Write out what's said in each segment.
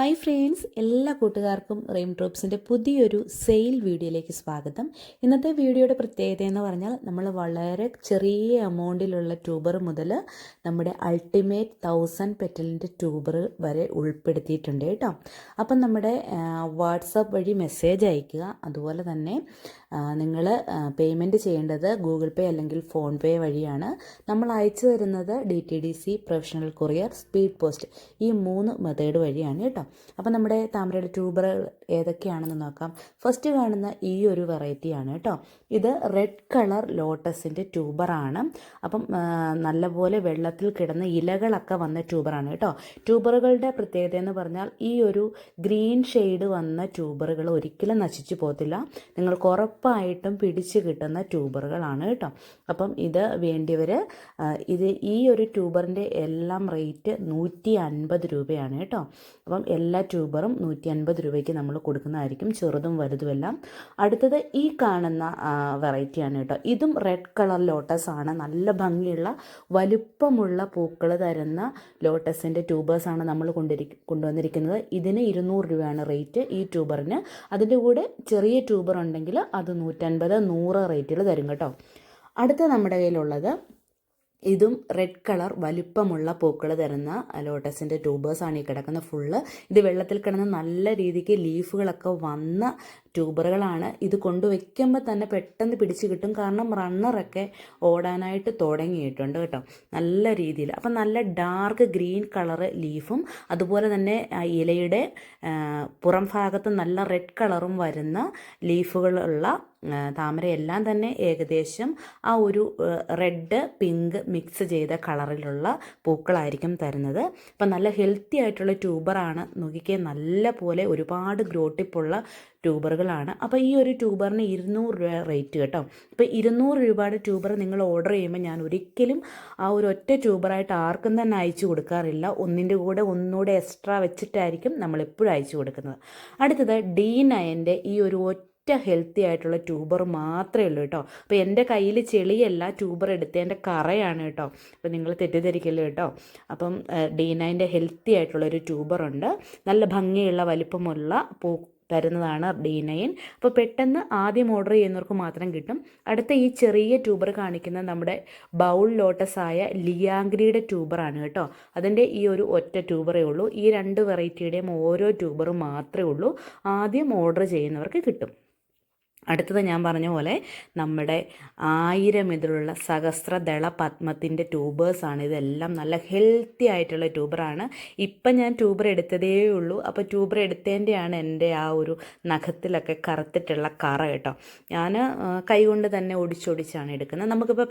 Hi friends എല്ലാ കൂട്ടുകാർക്കും റെയിം ഡ്രോപ്സിന്റെ പുതിയൊരു സെയിൽ വീഡിയോയിലേക്ക് സ്വാഗതം. ഇന്നത്തെ വീഡിയോയുടെ പ്രത്യേകത എന്ന് പറഞ്ഞാൽ നമ്മൾ വളരെ ചെറിയ എമൗണ്ടിലുള്ള ട്യൂബർ മുതൽ നമ്മുടെ അൾട്ടിമേറ്റ് തൗസൻഡ് പെറ്റലിന്റെ ട്യൂബർ വരെ ഉൾപ്പെടുത്തിയിട്ടുണ്ട് കേട്ടോ. അപ്പം നമ്മുടെ വാട്സപ്പ് വഴി മെസ്സേജ് അയയ്ക്കുക അതുപോലെ തന്നെ നിങ്ങൾ പേയ്മെന്റ് ചെയ്യേണ്ടത് ഗൂഗിൾ പേ അല്ലെങ്കിൽ ഫോൺ പേ വഴിയാണ്. നമ്മൾ അയച്ചു തരുന്നത് D T D C professional courier speed post ഈ മൂന്ന് മെത്തേഡ് വഴിയാണ് കേട്ടോ. അപ്പോൾ നമ്മുടെ താമരയുടെ ട്യൂബർ ഏതൊക്കെയാണെന്ന് നോക്കാം. ഫസ്റ്റ് കാണുന്ന ഈ ഒരു വെറൈറ്റിയാണ് കേട്ടോ ഇത് റെഡ് കളർ ലോട്ടസിന്റെ ട്യൂബറാണ് അപ്പം നല്ലപോലെ വെള്ളത്തിൽ കിടന്ന ഇലകളൊക്കെ വന്ന ട്യൂബറാണ് കേട്ടോ ട്യൂബറുകളുടെ പ്രത്യേകത എന്ന് പറഞ്ഞാൽ ഈ ഒരു ഗ്രീൻ ഷെയ്ഡ് വന്ന ട്യൂബറുകൾ ഒരിക്കലും നശിച്ചു പോകത്തില്ല. നിങ്ങൾക്ക് ഉറപ്പായിട്ടും പിടിച്ച് കിട്ടുന്ന ട്യൂബറുകളാണ് കേട്ടോ അപ്പം ഇത് വേണ്ടിയവർ ഇത് ഈ ഒരു ട്യൂബറിന്റെ എല്ലാം റേറ്റ് നൂറ്റി അൻപത് രൂപയാണ് കേട്ടോ അപ്പം എല്ലാ ട്യൂബറും നൂറ്റി അൻപത് രൂപയ്ക്ക് നമ്മൾ കൊടുക്കുന്നതായിരിക്കും ചെറുതും വലുതുമെല്ലാം. അടുത്തത് ഈ കാണുന്ന വെറൈറ്റിയാണ് കേട്ടോ. ഇതും റെഡ് കളർ ലോട്ടസ് ആണ്. നല്ല ഭംഗിയുള്ള വലുപ്പമുള്ള പൂക്കൾ തരുന്ന ലോട്ടസിന്റെ ട്യൂബേഴ്സാണ് നമ്മൾ കൊണ്ടിരി കൊണ്ടുവന്നിരിക്കുന്നത്. ഇതിന് ഇരുന്നൂറ് രൂപയാണ് റേറ്റ് ഈ ട്യൂബറിന് അതിന്റെ കൂടെ ചെറിയ ട്യൂബർ ഉണ്ടെങ്കിൽ അത് നൂറ്റൻപത് നൂറ് റേറ്റിൽ തരും കേട്ടോ. അടുത്ത നമ്മുടെ കയ്യിലുള്ളത് ഇതും റെഡ് കളർ വലിപ്പമുള്ള പൂക്കൾ തരുന്ന ലോട്ടസിന്റെ ട്യൂബേഴ്സാണ് ഈ കിടക്കുന്ന ഫുള്ള് ഇത് വെള്ളത്തിൽ കിടന്ന് നല്ല രീതിക്ക് ലീഫുകളൊക്കെ വന്ന ട്യൂബറുകളാണ് ഇത് കൊണ്ടുവയ്ക്കുമ്പോൾ തന്നെ പെട്ടെന്ന് പിടിച്ച് കിട്ടും. കാരണം റണ്ണറൊക്കെ ഓടാനായിട്ട് തുടങ്ങിയിട്ടുണ്ട് കേട്ടോ. നല്ല രീതിയിൽ. അപ്പം നല്ല ഡാർക്ക് ഗ്രീൻ കളറ് ലീഫും അതുപോലെ തന്നെ ഇലയുടെ പുറം ഭാഗത്ത് നല്ല റെഡ് കളറും വരുന്ന ലീഫുകളുള്ള താമരയെല്ലാം തന്നെ ഏകദേശം ആ ഒരു റെഡ് പിങ്ക് മിക്സ് ചെയ്ത കളറിലുള്ള പൂക്കളായിരിക്കും തരുന്നത്. അപ്പം നല്ല ഹെൽത്തി ആയിട്ടുള്ള ട്യൂബറാണ്. നോക്കിക്കേ നല്ല പോലെ ഒരുപാട് ഗ്രോട്ടിപ്പുള്ള ട്യൂബറുകളാണ് അപ്പോൾ ഈ ഒരു ട്യൂബറിന് ഇരുന്നൂറ് രൂപ റേറ്റ് കേട്ടോ. അപ്പോൾ ഇരുന്നൂറ് രൂപയുടെ ട്യൂബർ നിങ്ങൾ ഓർഡർ ചെയ്യുമ്പോൾ ഞാൻ ഒരിക്കലും ആ ഒരു ഒറ്റ ട്യൂബറായിട്ട് ആർക്കും തന്നെ അയച്ചു കൊടുക്കാറില്ല. ഒന്നിന്റെ കൂടെ ഒന്നുകൂടെ എക്സ്ട്രാ വെച്ചിട്ടായിരിക്കും നമ്മൾ എപ്പോഴും അയച്ചു കൊടുക്കുന്നത്. അടുത്തത് ഡി നയന്റെ ഈ ഒരു ഒറ്റ ഹെൽത്തി ആയിട്ടുള്ള ട്യൂബർ മാത്രമേ ഉള്ളൂ കേട്ടോ. അപ്പോൾ എന്റെ കയ്യിൽ ചെളിയല്ല ട്യൂബർ എടുത്തതിന്റെ കറയാണ് കേട്ടോ. അപ്പോൾ നിങ്ങൾ തെറ്റിദ്ധരിക്കല്ലോ കേട്ടോ. അപ്പം ഡി നയന്റെ ഹെൽത്തി ആയിട്ടുള്ള ഒരു ട്യൂബറുണ്ട്. നല്ല ഭംഗിയുള്ള വലിപ്പമുള്ള പൂ തരുന്നതാണ് ഡി നയൻ അപ്പോൾ പെട്ടെന്ന് ആദ്യം ഓർഡർ ചെയ്യുന്നവർക്ക് മാത്രം കിട്ടും. അടുത്ത ഈ ചെറിയ ട്യൂബർ കാണിക്കുന്ന നമ്മുടെ ബൗൾ ലോട്ടസ് ആയ ലിയാങ്ക്രിയുടെ ട്യൂബറാണ് കേട്ടോ. അതിന്റെ ഈ ഒരു ഒറ്റ ട്യൂബറേ ഉള്ളൂ. ഈ രണ്ട് വെറൈറ്റിയുടെയും ഓരോ ട്യൂബറും മാത്രമേ ഉള്ളൂ. ആദ്യം ഓർഡർ ചെയ്യുന്നവർക്ക് കിട്ടും. അടുത്തത് ഞാൻ പറഞ്ഞ പോലെ നമ്മുടെ ആയിരം ഇതിലുള്ള സഹസ്രദള പത്മത്തിന്റെ ട്യൂബേഴ്സാണ് ഇതെല്ലാം നല്ല ഹെൽത്തി ആയിട്ടുള്ള ട്യൂബറാണ് ഇപ്പം ഞാൻ ട്യൂബർ എടുത്തതേ ഉള്ളൂ. അപ്പോൾ ട്യൂബർ എടുത്തതിന്റെയാണ് എന്റെ ആ ഒരു നഖത്തിലൊക്കെ കറുത്തിട്ടുള്ള കറ കേട്ടോ. ഞാൻ കൈകൊണ്ട് തന്നെ ഒടിച്ചൊടിച്ചാണ് എടുക്കുന്നത്. നമുക്കിപ്പോൾ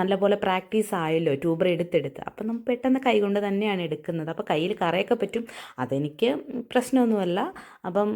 നല്ലപോലെ പ്രാക്ടീസ് ആയല്ലോ ട്യൂബർ എടുത്തെടുത്ത്. അപ്പം നമ്മൾ പെട്ടെന്ന് കൈകൊണ്ട് തന്നെയാണ് എടുക്കുന്നത്. അപ്പോൾ കയ്യിൽ കറയൊക്കെ പറ്റും. അതെനിക്ക് പ്രശ്നമൊന്നുമല്ല. അപ്പം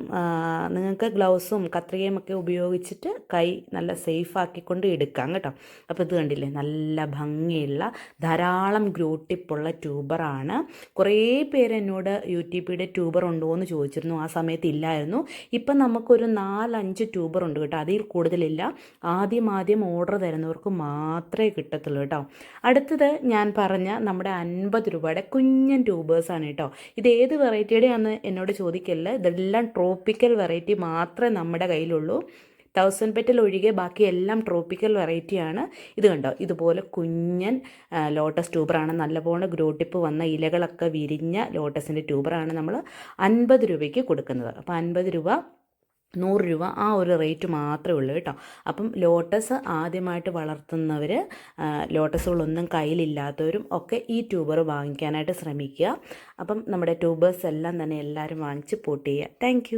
നിങ്ങൾക്ക് ഗ്ലൗസും കത്രികയും ഒക്കെ ഉപയോഗിച്ചിട്ട് കൈ നല്ല സേഫ് ആക്കിക്കൊണ്ട് എടുക്കാം കേട്ടോ. അപ്പോൾ ഇത് കണ്ടില്ലേ? നല്ല ഭംഗിയുള്ള ധാരാളം ഗ്രൂട്ടിപ്പുള്ള ട്യൂബറാണ്. കുറേ പേര് എന്നോട് യു ടി പിയുടെ ട്യൂബർ ഉണ്ടോ എന്ന് ചോദിച്ചിരുന്നു. ആ സമയത്ത് ഇല്ലായിരുന്നു. ഇപ്പം നമുക്കൊരു നാലഞ്ച് ട്യൂബർ ഉണ്ട് കേട്ടോ. അതിൽ കൂടുതലില്ല. ആദ്യം ആദ്യം ഓർഡർ തരുന്നവർക്ക് മാത്രമേ കിട്ടത്തുള്ളൂ കേട്ടോ. അടുത്തത് ഞാൻ പറഞ്ഞ നമ്മുടെ അൻപത് രൂപയുടെ കുഞ്ഞൻ ട്യൂബേഴ്സാണ് കേട്ടോ. ഇത് ഏത് വെറൈറ്റിയുടെയാണെന്ന് എന്നോട് ചോദിക്കല്ല. ഇതെല്ലാം ട്രോപ്പിക്കൽ വെറൈറ്റി മാത്രമേ നമ്മുടെ കയ്യിലുള്ളൂ. ഉള്ളൂ. തൗസൻഡ് പെറ്റൽ ഒഴികെ ബാക്കി എല്ലാം ട്രോപ്പിക്കൽ വെറൈറ്റിയാണ് ഇത് കണ്ടോ? ഇതുപോലെ കുഞ്ഞൻ ലോട്ടസ് ട്യൂബറാണ് നല്ലപോലെ ഗ്രോ ടിപ്പ് വന്ന ഇലകളൊക്കെ വിരിഞ്ഞ ലോട്ടസിന്റെ ട്യൂബറാണ് നമ്മൾ അൻപത് രൂപയ്ക്ക് കൊടുക്കുന്നത്. അപ്പോൾ അൻപത് രൂപ നൂറ് രൂപ ആ ഒരു റേറ്റ് മാത്രമേ ഉള്ളൂ കേട്ടോ. അപ്പം ലോട്ടസ് ആദ്യമായിട്ട് വളർത്തുന്നവർ ലോട്ടസുകളൊന്നും കയ്യിലില്ലാത്തവരും ഒക്കെ ഈ ട്യൂബർ വാങ്ങിക്കാനായിട്ട് ശ്രമിക്കുക. അപ്പം നമ്മുടെ ട്യൂബേഴ്സ് എല്ലാം തന്നെ എല്ലാവരും വാങ്ങിച്ച് പോട്ട് ചെയ്യുക. താങ്ക്